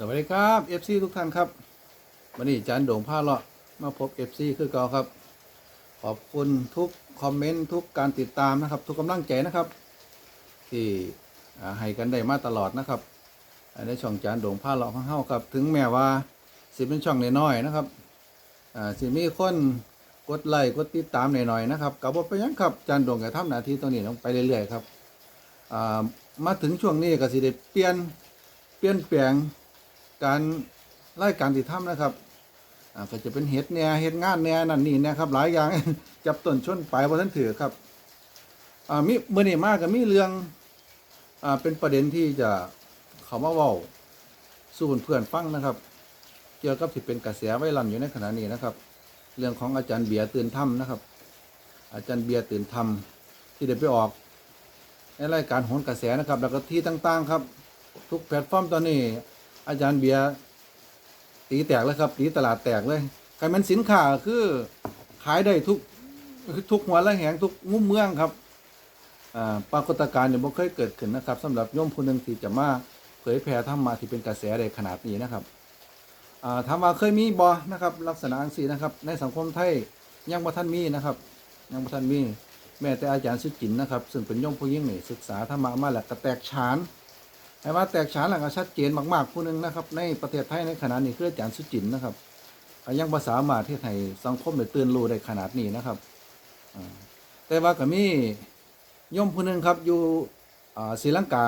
สวัสดีครับ FC ทุกท่านครับวันนี้จารย์โด่งผ้าเลาะมาพบ FC คือเก่าครับ ขอบคุณทุกคอมเมนต์ทุกการติดตามนะครับ ทุกกำลังใจนะครับ ที่ให้กันได้มาตลอดนะครับในช่องจารย์โด่งผ้าเลาะของเฮาครับ ถึงแม้ว่าสิเป็นช่องน้อยๆนะครับสิมีคนกดไลค์กดติดตามหน่อยๆนะครับกับว่าไปยังครับจารย์โด่งก็ทำหน้าที่ตรงนี้ลงไปเรื่อยๆครับมาถึงช่วงนี้ก็สิได้เปลี่ยนเปลี่ยนแปลง การไล่การติดถ้ำนะครับอ่าก็จะเป็นเห็ดเนี่ยเห็ดงานเนี่ยนั่นนี่นะครับหลายอย่าง จับต้นชนปลายบนท่านถือครับอ่ามีเมื่อนี้มากก็มีเรื่องอ่าเป็นประเด็นที่จะเขามาเว้าสู่เพื่อนฟังนะครับ เกี่ยวกับที่เป็นกระแสไวรัลอยู่ในขณะนี้นะครับ เรื่องของอาจารย์เบียร์ตื่นถ้ำนะครับ อาจารย์เบียร์ตื่นถ้ำที่ได้ไปออกในรายการโหนกระแสนะครับ แล้วก็ที่ต่างๆครับ ทุกแพลตฟอร์มตอนนี้ อาจารย์เบียร์ตีแตกเลยครับตีตลาดแตกเลยใครมันสินค้าคือขายได้ทุกทุกหัวและแหงทุกงุ้มเมืองครับอ่าปรากฏการณ์เนี่ยบ่เคยเกิดขึ้นนะครับสำหรับโยมผู้หนึ่งที่จะมาเผยแผ่ธรรมะที่เป็นกระแสได้ขนาดนี้นะครับอ่าถามว่าเคยมีบ่นะครับ ลักษณะอังสีนะครับ ในสังคมไทยยังบ่ท่านมีนะครับ ยังบ่ท่านมี แม้แต่อาจารย์สุจินนะครับ ซึ่งเป็นโยมผู้ยิ่งนี่ศึกษาธรรมะมาแล้วก็แตกฉาน ให้ว่าแตกฉานหลังก็ชัดเจนมากๆผู้หนึ่งนะครับ ในประเทศไทยในขณะนี้คืออาจารย์สุจินต์นะครับยังภาษามาที่ให้สังคมได้ตื่นรู้ได้ขนาดนี้นะครับแต่ว่าก็มีโยมผู้หนึ่งครับอยู่ศรีลังกา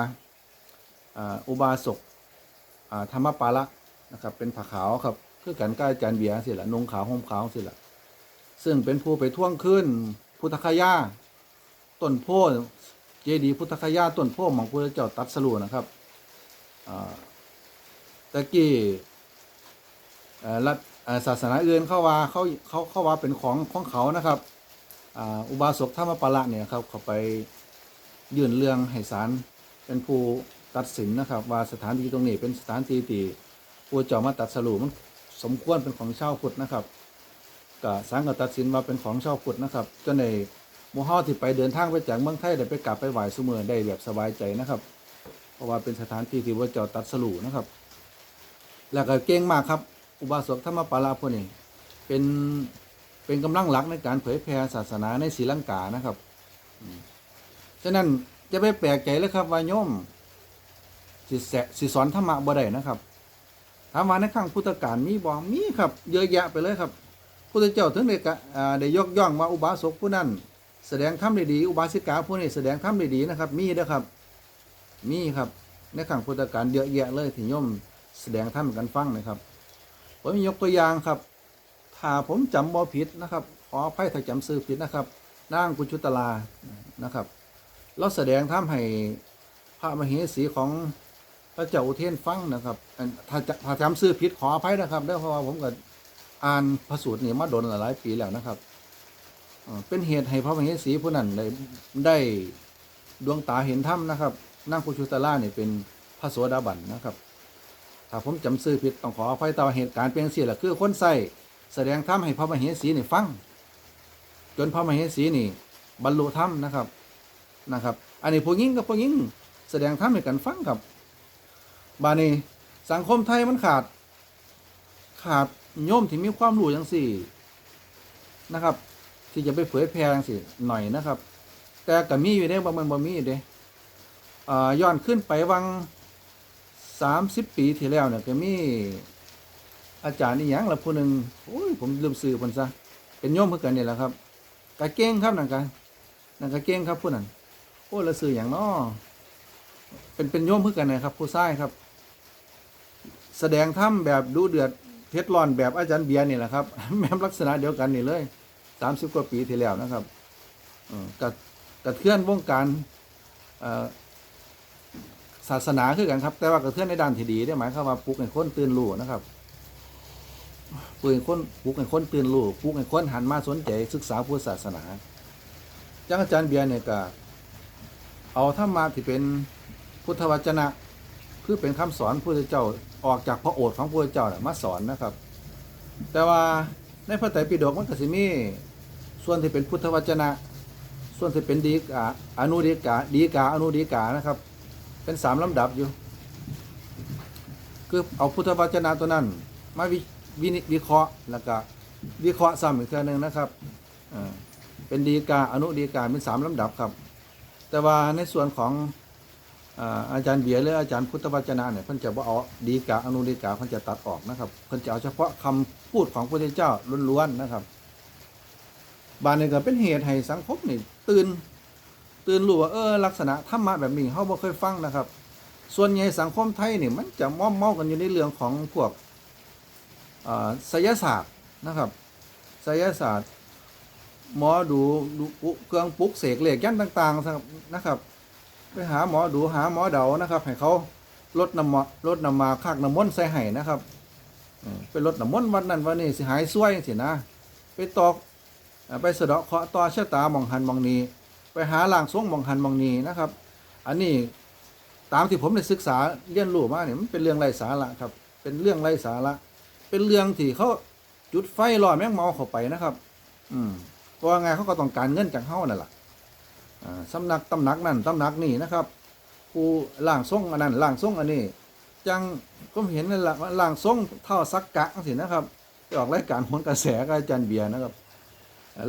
อุบาสกธรรมปาละนะครับเป็นผ้าขาวครับคือกันกบอาจารย์เบียร์สิละนงขาวห่มขาวสิละซึ่งเป็นผู้ไปท่วงขึ้นพุทธคยาต้นโพธิ์เจดีย์พุทธคยาต้นโพธิ์ของพระเจ้าตัดสรุนะครับ ตะกี้รัฐศาสนาอื่นเข้าว่าเขาเขาเข้าว่าเป็นของของเขานะครับอุบาสกธรรมปาละเนี่ยครับเขาไปยื่นเรื่องให้ศาลเป็นผู้ตัดสินนะครับ ว่าสถานที่ตรงนี้เป็นสถานที่ที่ผู้เจ้ามาตัดสรุปมันสมควรเป็นของชาวพุทธนะครับก็ศาลก็ตัดสินว่าเป็นของชาวพุทธนะครับจนในมู่เฮาที่ไปเดินทางไปจากเมืองไทยได้ไปกลับไปไหว้สุเมอได้แบบสบายใจนะครับ ราะว่าเป็นสถานที่ที่พระเจ้าตัดสรุนะครับ แล้วก็เก่งมากครับ อุบาสกธรรมปาราพวกนี้เป็นเป็นกำลังหลักในการเผยแผ่ศาสนาในศรีลังกานะครับฉะนั้นจะไปแปลกใจเลยครับว่าโยมสิแสสิสอนธรรมะบ่ได้นะครับถามว่าในขั้งพุทธกาลมีบ่มีครับ เยอะแยะไปเลยครับพุทธเจ้าถึงได้กะได้ยกย่องว่าอุบาสกผู้นั้น แสดงธรรมได้ดี อุบาสิกาผู้นี้แสดงธรรมได้ดีนะครับ มีเด้อครับ มีครับ ในขังพุทธการเยอะแยะเลยที่โยมแสดงธรรมกันฟังนะครับ ผมยกตัวอย่างครับ ถ้าผมจำบ่ผิดนะครับขออภัยถ้าจำซื้อผิดนะครับนางกุชุตลานะครับ เราแสดงธรรมให้พระมเหสีของพระเจ้าอุเทนฟังนะครับถ้าจะถ้าจำซื้อผิดขออภัยนะครับเด้อเพราะว่าผมก็อ่านพระสูตรนี่มาโดนหลายปีแล้วนะครับเป็นเหตุให้พระมเหสีผู้นั้นได้ได้ดวงตาเห็นธรรมนะครับ นางกุชุตล่าเนี่ยเป็นพระโสดาบันนะครับ ถ้าผมจำซื้อผิดต้องขออภัยต่ว่าเหตุการณ์เป็นเสียละคือคนใส่แสดงธรรมให้พระมเหสีนี่ฟัง จนพระมเหสีนี่ บรรลุธรรมนะครับนะครับ อันนี้พวกยิ่งกับพวกยิ่งแสดงธรรมให้กันฟังครับ บานี้สังคมไทยมันขาด ขาดโยมที่มีความรู้อย่างสี่นะครับ ที่จะไปเผยแพร่อย่างสี่หน่อยนะครับ แต่ก็มีอยู่เด้บางมันบ่มีเด้ ย้อนขึ้นไปวังสามสิบปีที่แล้วเนี่ยก็มีอาจารย์นี่ยังละผู้หนึ่งโอ้ยผมลืมซื้อคนซะเป็นโยมเพื่อกันนี่แหละครับกะเก้งครับนั่นกะนั่นกะเก้งครับผู้นั้นโอ้ละซื้ออย่างน้อเป็นเป็นโยมเพื่อกันนะครับผู้ชายครับ แสดงถ้ำแบบดูเดือดเพชรร้อนแบบอาจารย์เบียร์นี่แหละครับ แม่นลักษณะเดียวกันนี่เลยสามสิบกว่าปีที่แล้วนะครับกระกระเทือนวงการเอ่อ ศาสนาคือกันครับ แต่ว่ากระเทือนในด้านที่ดีได้หมายความว่าปลุกให้คนตื่นรู้นะครับปลุกให้คนปลุกให้คนตื่นรู้ปลุกให้คนหันมาสนใจศึกษาพุทธศาสนาจังอาจารย์เบียร์เนี่ยก็เอาธรรมะที่เป็นพุทธวจนะ คือเป็นคำสอนพระเจ้าออกจากพระโอษฐ์ของพระเจ้านะมาสอนนะครับ แต่ว่าในพระไตรปิฎกมันก็สิมีส่วนที่เป็นพุทธวจนะ ส่วนที่เป็นดีกาอนุดีกาดีกาอนุดีกานะครับ เป็นสามลำดับอยู่ คือเอาพุทธวจนะตัวนั้น มาวิวิวิเคราะห์แล้วก็วิเคราะห์ซ้ำอีกเทื่อหนึงนะครับเป็นดีกาอนุดีกาเป็นสามลำดับครับ แต่ว่าในส่วนของอาจารย์เบียร์หรืออาจารย์พุทธวจนะเนี่ยเพิ่นจะบ่เอาดีกาอนุดีกาเพิ่นจะตัดออกนะครับเพิ่นจะเอาเฉพาะคำพูดของพระพุทธเจ้าล้วนๆนะครับ บานนี้ก็เป็นเหตุให้สังคมนี่ตื่น ตื่นรู้ว่าเออลักษณะธรรมะแบบนี้เขาบ่เคยฟังนะครับ ส่วนใหญ่สังคมไทยนี่มันจะมอมเมากันอยู่ในเรื่องของพวกอ่าไสยศาสตร์นะครับไสยศาสตร์ หมอดูดูปุเครื่องปลุกเสกเหล็กยันต่างๆนะครับ ไปหาหมอดูหาหมอเดานะครับ ให้เขาลดน้ำมลดน้ำมาคากน้ำมนต์ใส่ให้นะครับไปลดน้ำมนต์วันนั้นวันนี้สิหายซวยสินะ ไปตอกไปสะเดาะเคาะต่อชะตาหมองหันหมองนี้ ไปหาล่างทรงมองหันมองนี้นะครับ อันนี้ตามที่ผมได้ศึกษาเรียนรู้มาเนี่ยมันเป็นเรื่องไร้สาระครับ เป็นเรื่องไร้สาระ เป็นเรื่องที่เขาจุดไฟล่อแมงเมาเข้าไปนะครับ อืมว่าไงเขาก็ต้องการเงินจากเฮานั่นแหละอ่าสำนักตำหนักนั่นตำหนักนี่นะครับผู้ล่างทรงอันนั้นล่างทรงอันนี้จังก็เห็นนั่นแหละว่าล่างทรงเท่าสักกะสินะครับออกรายการโหนกระแสกับอาจารย์เบียร์นะครับ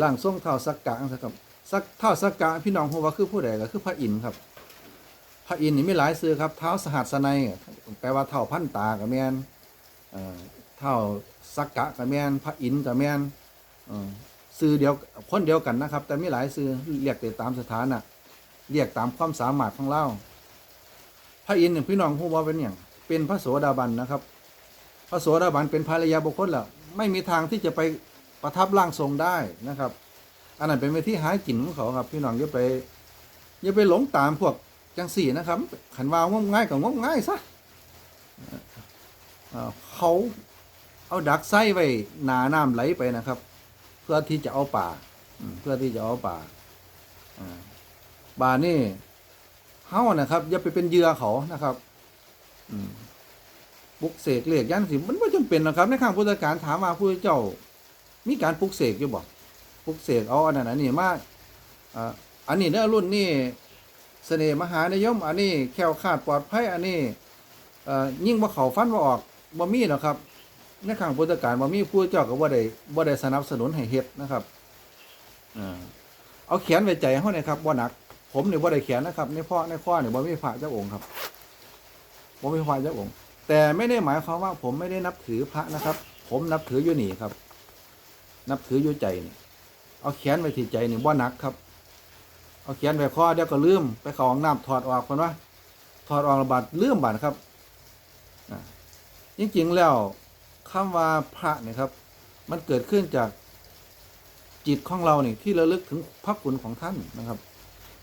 ล่างทรงเท่าสักกะนะครับ สักเท่าสักกะพี่น้องฮู้ว่าคือผู้ใดก็คือพระอินทร์ครับ พระอินทร์นี่มีหลายชื่อครับเท้าสหัสนัยแปลว่าเท่าพันตากับแมนเท่าสักกะกับแมนพระอินทร์กับแมนเอ่อชื่อเดียวคนเดียวกันนะครับ แต่มีหลายชื่อเรียกแต่ตามสถานะเรียกตามความสามารถของเราพระอินทร์เนี่ยพี่น้องผู้ว่าเป็นอย่างเป็นพระโสดาบันนะครับ พระโสดาบันเป็นภรรยาบุคคลแล้วไม่มีทางที่จะไปประทับร่างทรงได้นะครับ อันนั้นเป็นวิธีหากินของเขาครับ พี่น้องอย่าไปอย่าไปหลงตามพวกจังสี่นะครับ ขันวาวงมง่ายกับงมง่ายซะเขาเอาดักไส้ไว้หนาน้ำไหลไปนะครับ เพื่อที่จะเอาป่าเพื่อที่จะเอาป่าอ่าบานี่เฮานะครับ อย่าไปเป็นเยื่อเขานะครับปลุกเสกเรียกยันสิมันไม่จำเป็นนะครับ ในข้างพุทธการถามมาผู้เจ้า มีการปลุกเสกอยู่บอก ปลุกเสกเอาอันนั้นอันนี้มากอันนี้เนื้อรุ่นนี่เสน่ห์มหานิยม อันนี้แควคลาดปลอดภัยอันนี้ยิ่งบ่เขาฟันบ่ออกบ่มีหรอกครับในข้างพุทธการบ่มีผู้เจ้าก็บ่ได้บ่ได้สนับสนุนให้เฮ็ดนะครับอเอาเขียนไว้ใจเฮาเนี่ยครับบ่หนัก ผมเนี่ยบ่ได้เขียนนะครับ ในพ่อในข้อเนี่ยบ่มีพระเจ้าองค์ครับบ่มีพระเจ้าองค์ แต่ไม่ได้หมายความว่าผมไม่ได้นับถือพระนะครับ ผมนับถืออยู่นี่ครับ นับถืออยู่ใจนี่ เอาเขียนไว้ที่ใจนี่บ่หนักครับเอาเขียนไว้ข้อเดี๋ยวก็ลืมไปเข้าห้องน้ำถอดออกคนว่าถอดออกระบาดลืมบาดครับจริงๆแล้วคำว่าพระเนี่ยครับ มันเกิดขึ้นจากจิตของเราเนี่ยที่ระลึกถึงพระคุณของท่านนะครับ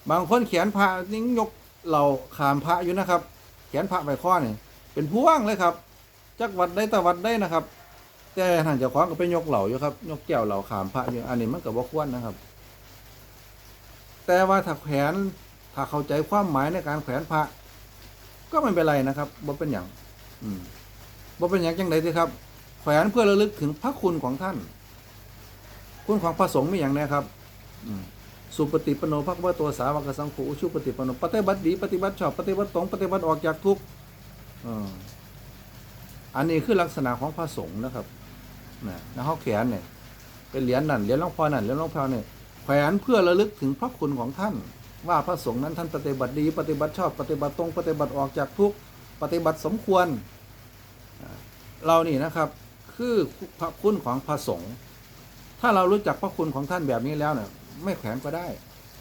บางคนเขียนพระนี่ยกเราขามพระอยู่นะครับ เขียนพระใบข้อเนี่ยเป็นพ่วงเลยครับจักวัดได้ตะวัดได้นะครับ แต่ท่านเจ้าของก็ไปยกเหล่าอยู่ครับ ยกแก้วเหล่าขามพระอยู่อันนี้มันก็บ่ควรนะครับ แต่ว่าถ้าแขวนถ้าเข้าใจความหมายในการแขวนพระ ก็ไม่เป็นไรนะครับบ่เป็นอย่างอืมบ่เป็นอย่างจังไดสิครับ แขวนเพื่อระลึกถึงพระคุณของท่าน คุณของพระสงฆ์มีอย่างไรครับอืมสุปฏิปโนภควะตัวสาวกสังโฆอุชุปฏิปโนปฏิบัติดีปฏิบัติชอบปฏิบัติตรงปฏิบัติออกจากทุกข์อันนี้คือลักษณะของพระสงฆ์นะครับ นะแล้วเขาแขวนเนี่ยเป็นเหรียญนั่นเหรียญหลวงพ่อนั่นเหรียญหลวงพ่อเนี่ยแขวนเพื่อระลึกถึงพระคุณของท่าน ว่าพระสงฆ์นั้นท่านปฏิบัติดี ปฏิบัติชอบปฏิบัติตรงปฏิบัติออกจากทุกปฏิบัติสมควรอ่าเรานี่นะครับคือพระคุณของพระสงฆ์ถ้าเรารู้จักพระคุณของท่านแบบนี้แล้วเนี่ยไม่แขวนก็ได้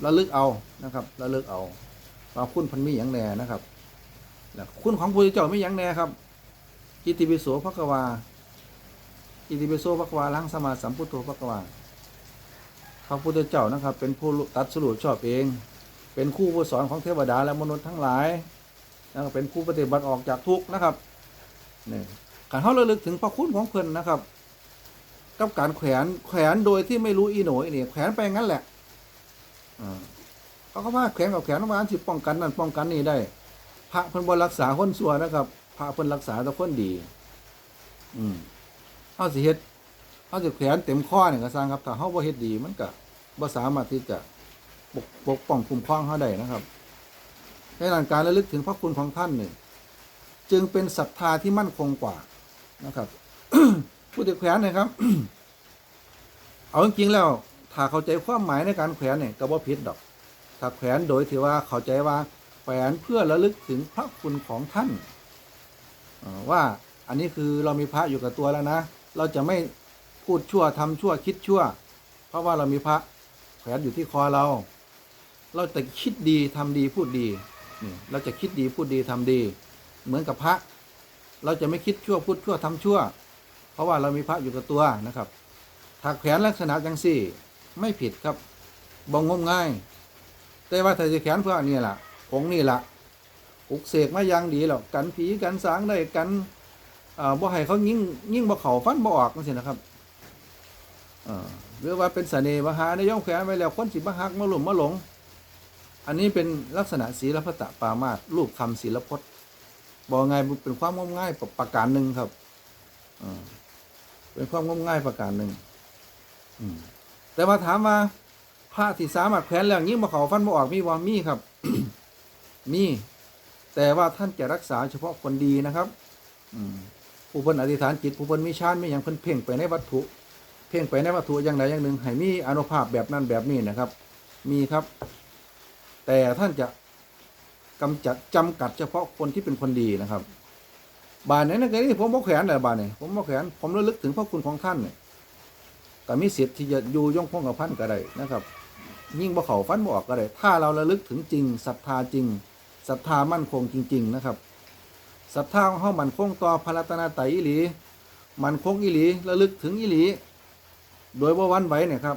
ระลึกเอานะครับระลึกเอาว่าคุณพันมีอย่างแน่นะครับคุณของพระเจ้าไม่อย่างแน่ครับกิติปิโสภควา กิติปิโสภควาลังสมาสัมพุทโธภควาพระพุทธเจ้านะครับ เป็นผู้ตัดสรุปชอบเอง เป็นคู่ผู้สอนของเทวดาและมนุษย์ทั้งหลายแล้วก็เป็นผู้ปฏิบัติออกจากทุกข์นะครับนี่การเขาระลึกถึงพระคุณของเพิ่อนนะครับ กับการแขวนแขวนโดยที่ไม่รู้อีโหนอีนี่แขวนไปงั้นแหละเขาก็ว่าแขวนกับแขวนว่าอันที่ป้องกันนั่นป้องกันนี่ได้ พระเพิ่นบรักษาคนชั่วนะครับ พระเพิ่นรักษาแต่คนดี อืม เอาสิเฮ็ดเขาจะแขวนเต็มข้อเนี่ยก็สร้างครับถ้าเขาบ่เฮ็ดดีมันก็บ่สามารถที่จะปกปกป้องคุ้มครองเขาได้นะครับในหลังการระลึกถึงพระคุณของท่านนี่จึงเป็นศรัทธาที่มั่นคงกว่านะครับผู้ที่แขวนนะครับ เอาจริงๆแล้ว ถ้าเข้าใจความหมายในการแขวนเนี่ยก็บ่ผิดดอก ถ้าแขวนโดยที่ว่าเข้าใจว่าแขวนเพื่อระลึกถึงพระคุณของท่านว่าอันนี้คือเรามีพระอยู่กับตัวแล้วนะ เราจะไม่พูดชั่วทำชั่วคิดชั่ว เพราะว่าเรามีพระแขวนอยู่ที่คอเรา เราจะคิดดีทำดีพูดดีนี่เราจะคิดดีพูดดีทำดี เหมือนกับพระ เราจะไม่คิดชั่วพูดชั่วทำชั่ว เพราะว่าเรามีพระอยู่กับตัวนะครับถ้าแขนลักษณะจังสี่ไม่ผิดครับบองงมง่าย แต่ว่าถ้าจะแขนเพื่อนี่แหละองนี่แหละปลุกเสกมาย่างดีหรอกกันผีกันสางได้กัน อ่าบ่ให้เขายิ่งยิ่งบ่เขาฟันบ่ออกนั่นสินะครับอ่าหรือว่าเป็นเสน่ห์มหาในย่อมแขวนไว้แล้วคนสิมาหักมาหลุมมาหลง อันนี้เป็นลักษณะศีลพัตตปามาสรูปคำศีลพจน์บอกไงเป็นความงมง่ายประการหนึ่งครับอ่าเป็นความงมง่ายประการหนึ่งอืมแต่ว่าถามว่าพระที่สามารถแขวนแล้วยิ่งมาเขาฟันบ่ออกมีว่ามีครับมีแต่ว่าท่านจะรักษาเฉพาะคนดีนะครับ อืม ผู้เพิ่นอธิษฐานจิตผู้เพิ่นมีฌานมีอย่างเพิ่นเพ่งไปในวัตถุ เพ่งไปในวัตถุอย่างใดอย่างหนึ่งให้มีอานุภาพแบบนั้นแบบนี้นะครับ มีครับ แต่ท่านจะกำจัดจำกัดเฉพาะคนที่เป็นคนดีนะครับ บานไหนนะกรณีผมบ่แขวนเลยบานนี่ผมบ่แขวนผมระลึกถึงพระคุณของท่านเนี่ยก็มีสิทธิ์ที่จะอยู่ย่องพงกับพันก็ได้นะครับ ยิ่งบ่เขาฟันบอกก็ได้ถ้าเราระลึกถึงจริงศรัทธาจริงศรัทธามั่นคงจริง ๆ นะครับ ศรัทธาของเฮามันคงต่อพระรัตนตรัยอีหลี มันคงอีหลีระลึกถึงอีหลี โดยว่าวันไหวเนี่ยครับ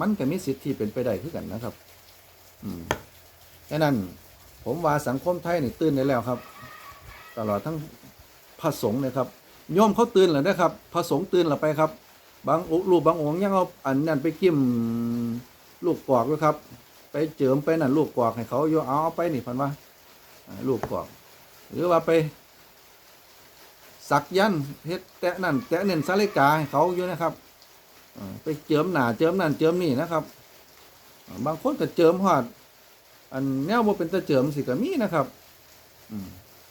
มันก็มีสิทธิ์ที่เป็นไปได้คือกันนะครับ อืมดังนั้นผมว่าสังคมไทยนี่ตื่นได้แล้วครับ ตลอดทั้งพระสงฆ์เนี่ยครับโยมเขาตื่นแล้วนะครับพระสงฆ์ตื่นแล้วไปครับ บางอุรูปบางองค์ยังเอาอันนั้นไปกิ้มลูกกอกด้วยครับ ไปเจิมไปนั่นลูกกอกให้เขาโยเอาไปนี่พันว่าลูกกอก หรือว่าไป สักยันเฮ็ดแตะนั่นแตะเน้นสาลิกาให้เขาอยู่นะครับไปเจิมหนาเจิมนั่นเจิมนี่นะครับบางคนก็เจิมหอด อันแนวบ่เป็นตะเจิมสิก็มีนะครับอืม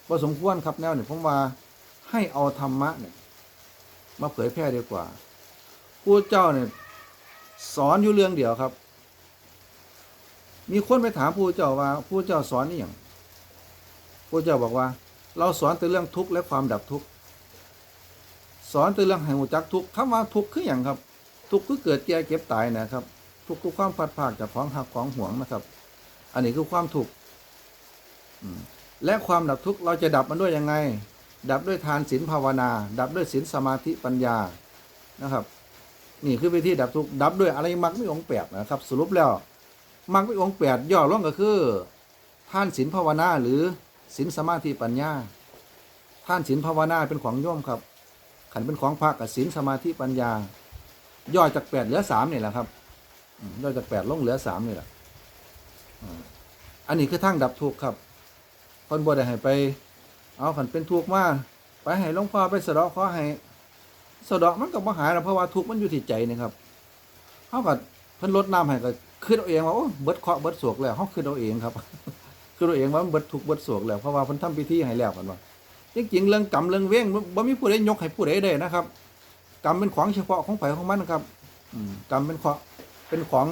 บ่สมควรครับแนวนี่ผมว่าให้เอาธรรมะเนี่ยมาเผยแพร่ดีกว่าผู้เจ้าเนี่ยสอนอยู่เรื่องเดียวครับ มีคนไปถามผู้เจ้าว่าผู้เจ้าสอนนี่อย่าง ผู้เจ้าบอกว่า เราสอนแต่เรื่องทุกข์และความดับทุกข์สอนแต่เรื่องให้หูจักทุกข์คำว่าทุกข์คืออย่างครับ ทุกข์คือเกิดแก่เก็บตายนะครับ ทุกข์คือความพัดภาคจากของหักของห่วงนะครับ อันนี้คือความทุกข์และความดับทุกข์เราจะดับมันด้วยยังไง ดับด้วยทานศีลภาวนา ดับด้วยศีลสมาธิปัญญานะครับ นี่คือวิธีดับทุกข์ดับด้วยอะไรมรรคไม่องแปดนะครับ สรุปแล้วมรรคไม่องแปดย่อลงก็คือท่านศีลภาวนาหรือ ศีลสมาธิปัญญาท่านศีลภาวนาเป็นของโยมครับ ขันเป็นของพระกับศีลสมาธิปัญญา ย่อจากแปดเหลือสามนี่แหละครับย่อจากแปดลงเหลือสามนี่แหละอันนี้คือทางดับทุกข์ครับ คนบ่ได้ให้ไป เอาขันเป็นทุกข์มาไปให้หลวงพ่อไปสะเดาะขอให้สะเดาะมันก็บ่หายนะเพราะว่าทุกข์มันอยู่ที่ใจนี่ครับเฮาก็เพิ่นลดน้ำให้ก็คิดเอาเองว่าโอ้เบิดเคาะเบิดโศกแล้วเฮาคิดเอาเองครับ คิดเอาเองว่ามันเบิดทุกข์เบิดโศกแล้วเพราะว่าเพิ่นทำพิธีให้แล้วกันว่าจริงๆเรื่องกรรมเรื่องเวงบ่มีผู้ใดยกให้ผู้ใดได้นะครับ กรรมเป็นของเฉพาะของไผของมันครับอืกรรมเป็นของเป็นของ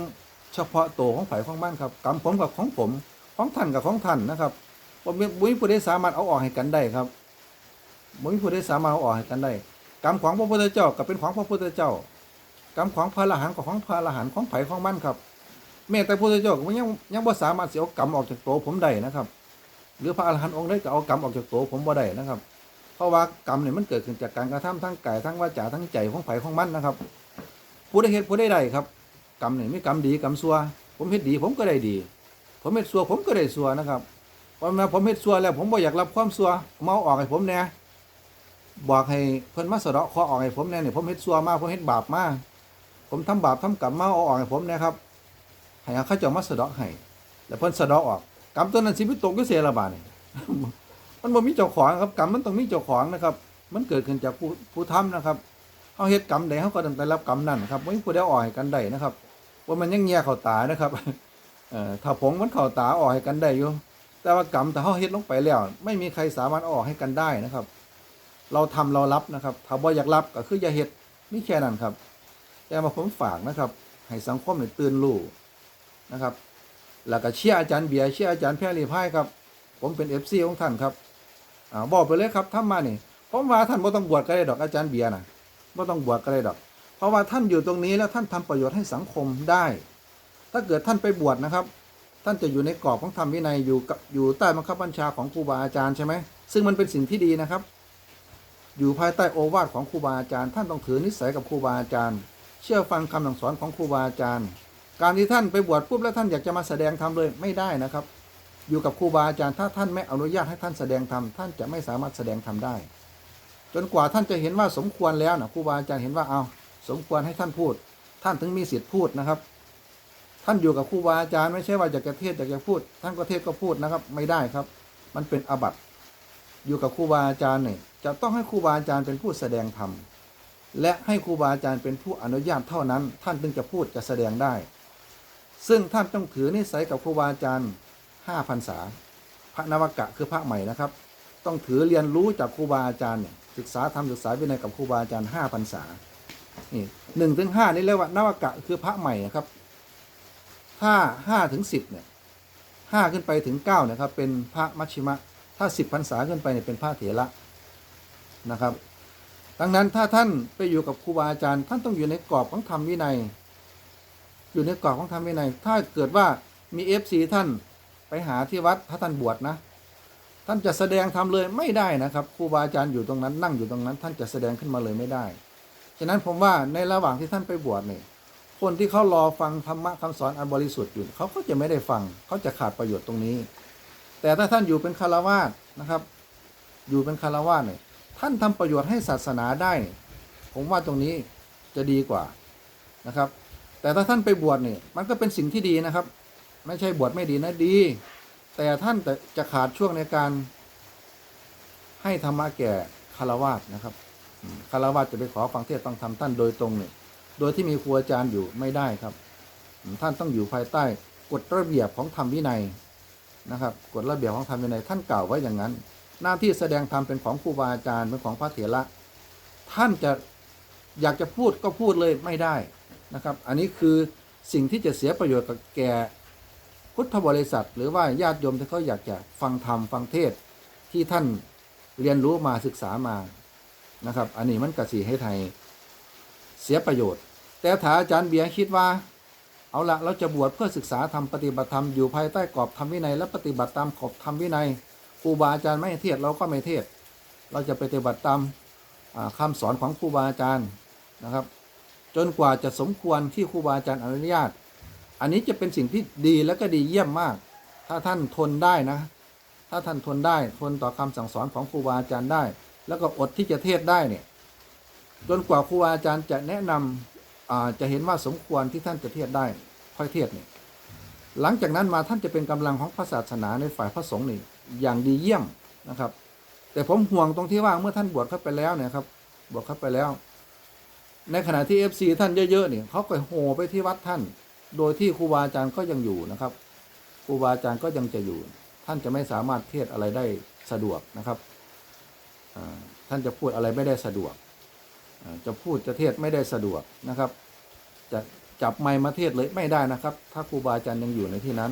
เฉพาะตัวของไผของมันครับ กรรมผมกับของผมของท่านกับของท่านนะครับบ่มีบ่มีผู้ใดสามารถเอาออกให้กันได้ครับบ่มีผู้ใดสามารถเอาออกให้กันได้ กรรมของพระพุทธเจ้าก็เป็นของพระพุทธเจ้ากรรมของพระอรหันต์ก็ของพระอรหันต์ของไผของมันครับ แม้แต่พระพุทธเจ้าก็ยังยังบ่สามารถสิเอากรรมออกจากตัวผมได้นะครับ หรือพระอรหันต์องค์ใดก็เอากรรมออกจากตัวผมบ่ได้นะครับ เพราะว่ากรรมเนี่ยมันเกิดขึ้นจากการกระทำทั้งกายทั้งวาจาทั้งใจของไผของมันนะครับ ผู้ได้เฮ็ดผู้ได้ได้ครับ กรรมเนี่ยมีกรรมดีกรรมชั่วผมเฮ็ดดีผมก็ได้ดี ผมเฮ็ดชั่วผมก็ได้ชั่วนะครับพราะมาผมเฮ็ดชั่วแล้วผมบ่อยากรับความชั่วมาเอาออกให้ผมแน่บอกให้เพิ่นมาสะเดาะขอออกให้ผมแน่เนี่ยผมเฮ็ดซัวมากผมเฮ็ดบาปมากผมทำบาปทำกรรมมาเอาออกให้ผมแนะครับ ให้เขาเจ้ามาสะดาะให้แล้วเพิ่นสะดาะออกกรรมตัวนั้นสิไปตกอยู่เสียละบาดนี่มันบ่มีเจ้าของครับกรรมมันต้องมีเจ้าของนะครับ มันเกิดขึ้นจากผู้ผู้ทำนะครับเฮาเฮ็ดกรรมใดเฮาก็ต้องได้รับกรรมนั้นครับบ่มีผู้ใดเอาออกให้กันได้นะครับ ว่ามันยังเงียเข้าตานะครับเอ่อถ้าผงมันเข้าตาอ่อกให้กันได้อยู่แต่ว่ากรรมแต่เขาเฮ็ดลงไปแล้ว ไม่มีใครสามารถออกให้กันได้นะครับ เราทำเรารับนะครับ ถ้าบ่อยากรับก็คืออย่าเฮ็ดนี่แค่นั้นครับ แต่มาผมฝากนะครับ ให้สังคมเนี่ยตื่นรู้ นะครับ แล้วก็เชื่ออาจารย์เบียร์เชื่ออาจารย์แพรรีพายครับ ผมเป็นเอฟซีของท่านครับอ่าบอกไปเลยครับถ้านมานี่ผมว่าท่านไม่ต้องบวชก็ได้ดอกอาจารย์เบียร์นะไม่ต้องบวชก็ได้ดอก เพราะว่าท่านอยู่ตรงนี้แล้วท่านทำประโยชน์ให้สังคมได้ ถ้าเกิดท่านไปบวชนะครับ ท่านจะอยู่ในกรอบของธรรมวินัยอยู่กับอยู่ใต้บังคับบัญชาของครูบาอาจารย์ใช่ไหมซึ่งมันเป็นสิ่งที่ดีนะครับ อยู่ภายใต้โอวาทของครูบาอาจารย์ ท่านต้องถือนิสัยกับครูบาอาจารย์ เชื่อฟังคำสั่งสอนของครูบาอาจารย์ การที่ท่านไปบวชปุ๊บแล้วท่านอยากจะมาแสดงธรรมเลยไม่ได้นะครับ อยู่กับครูบาอาจารย์ถ้าท่านไม่อนุญาตให้ท่านแสดงธรรมท่านจะไม่สามารถแสดงธรรมได้ จนกว่าท่านจะเห็นว่าสมควรแล้วนะครูบาอาจารย์เห็นว่าเอาสมควรให้ท่านพูด ท่านถึงมีสิทธิ์พูดนะครับ ท่านอยู่กับครูบาอาจารย์ไม่ใช่ว่าอยากจะเทศอยากจะพูด ท่านก็เทศก็พูดนะครับ ไม่ได้ครับ มันเป็นอบัตอยู่กับครูบาอาจารย์เนี่ยจะต้องให้ครูบาอาจารย์เป็นผู้แสดงธรรมและให้ครูบาอาจารย์เป็นผู้อนุญาตเท่านั้น ท่านถึงจะพูดจะแสดงได้ ซึ่งท่านต้องถือนิสัยกับครูบาอาจารย์ห้าพรรษา พระนวกะคือพระใหม่นะครับ ต้องถือเรียนรู้จากครูบาอาจารย์เนี่ยศึกษาธรรมศึกษาวินัยกับครูบาอาจารย์ห้าพรรษานี่หนึ่งถึงห้านี่เรียกว่านวกะคือพระใหม่นะครับ ถ้าห้าถึงสิบเนี่ยห้าขึ้นไปถึงเก้าเนี่ยครับเป็นพระมัชชิมะ ถ้าสิบพรรษาขึ้นไปเนี่ยเป็นพระเถระนะครับ ดังนั้นถ้าท่านไปอยู่กับครูบาอาจารย์ ท่านต้องอยู่ในกรอบของธรรมวินัย อยู่ในกรอบของธรรมวินัยถ้าเกิดว่ามีเอฟซีท่านไปหาที่วัดถ้าท่านบวชนะ ท่านจะแสดงธรรมเลยไม่ได้นะครับครูบาอาจารย์อยู่ตรงนั้นนั่งอยู่ตรงนั้น ท่านจะแสดงขึ้นมาเลยไม่ได้ ฉะนั้นผมว่าในระหว่างที่ท่านไปบวชเนี่ยคนที่เขารอฟังธรรมะคำสอนอันบริสุทธิ์อยู่เขาก็จะไม่ได้ฟังเขาจะขาดประโยชน์ตรงนี้ แต่ถ้าท่านอยู่เป็นคารวาสนะครับ อยู่เป็นคารวาสเนี่ยท่านทำประโยชน์ให้ศาสนาได้ ผมว่าตรงนี้จะดีกว่านะครับ แต่ถ้าท่านไปบวชเนี่ยมันก็เป็นสิ่งที่ดีนะครับ ไม่ใช่บวชไม่ดีนะดี แต่ท่านแต่จะขาดช่วงในการให้ธรรมะแก่คารวาสนะครับคารวาสจะไปขอฟังเทศน์ฟังธรรมท่านโดยตรงเนี่ยโดยที่มีครูอาจารย์อยู่ไม่ได้ครับ ท่านต้องอยู่ภายใต้กฎระเบียบของธรรมวินัยนะครับกฎระเบียบของธรรมวินัยท่านกล่าวไว้อย่างนั้น หน้าที่แสดงธรรมเป็นของครูบาอาจารย์เป็นของพระเถระท่านจะอยากจะพูดก็พูดเลยไม่ได้ นะครับ อันนี้คือสิ่งที่จะเสียประโยชน์กับแก่พุทธบริษัท หรือว่าญาติโยมที่เขาอยากจะฟังธรรมฟังเทศที่ท่านเรียนรู้มาศึกษามานะครับ อันนี้มันกระสีให้ไทยเสียประโยชน์ แต่ถ้าอาจารย์เบียร์คิดว่า เอาละเราจะบวชเพื่อศึกษาทำปฏิบัติธรรมอยู่ภายใต้กรอบธรรมวินัยและปฏิบัติตามขอบธรรมวินัยครูบาอาจารย์ไม่เทศเราก็ไม่เทศ เราจะปฏิบัติตามอ่าคำสอนของครูบาอาจารย์นะครับ จนกว่าจะสมควรที่ครูบาอาจารย์อนุญาต อันนี้จะเป็นสิ่งที่ดีและก็ดีเยี่ยมมาก ถ้าท่านทนได้นะ ถ้าท่านทนได้ทนต่อคำสั่งสอนของครูบาอาจารย์ได้ แล้วก็อดที่จะเทศได้เนี่ย จนกว่าครูบาอาจารย์จะแนะนำอ่าจะเห็นว่าสมควรที่ท่านจะเทศได้ ค่อยเทศเนี่ย หลังจากนั้นมาท่านจะเป็นกำลังของพระศาสนาในฝ่ายพระสงฆ์นี่อย่างดีเยี่ยมนะครับ แต่ผมห่วงตรงที่ว่าเมื่อท่านบวชเข้าไปแล้วเนี่ยครับ บวชเข้าไปแล้ว ในขณะที่เอฟซีท่านเยอะๆเนี่ยเขาก็โห่ไปที่วัดท่าน โดยที่ครูบาอาจารย์ก็ยังอยู่นะครับครูบาอาจารย์ก็ยังจะอยู่ ท่านจะไม่สามารถเทศอะไรได้สะดวกนะครับท่านจะพูดอะไรไม่ได้สะดวก จะพูดจะเทศไม่ได้สะดวกนะครับ จะจับไมค์มาเทศเลยไม่ได้นะครับ ถ้าครูบาอาจารย์ยังอยู่ในที่นั้น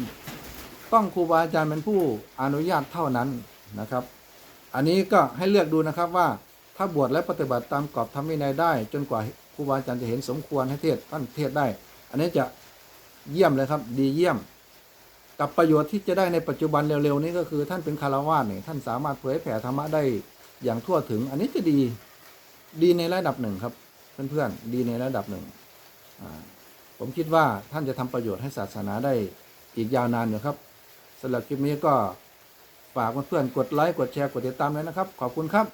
ต้องครูบาอาจารย์เป็นผู้อนุญาตเท่านั้นนะครับ อันนี้ก็ให้เลือกดูนะครับว่าถ้าบวชและปฏิบัติตามกรอบธรรมวินัยได้ จนกว่า ครูบาอาจารย์จะเห็นสมควรให้เทศท่านเทศได้ อันนี้จะเยี่ยมเลยครับ ดีเยี่ยม กับประโยชน์ที่จะได้ในปัจจุบันเร็วๆนี้ก็คือ ท่านเป็นคารวาสเนี่ยท่านสามารถเผยแผ่ธรรมะได้อย่างทั่วถึง อันนี้จะดีดีในระดับหนึ่งครับ เพื่อนๆดีในระดับหนึ่งผมคิดว่าท่านจะทำประโยชน์ให้ศาสนาได้อีกยาวนานอยครับสำหรับคลิปนี้ก็ฝากเพื่อนๆกดไลค์กดแชร์กดติดตามเลยนะครับ ขอบคุณครับ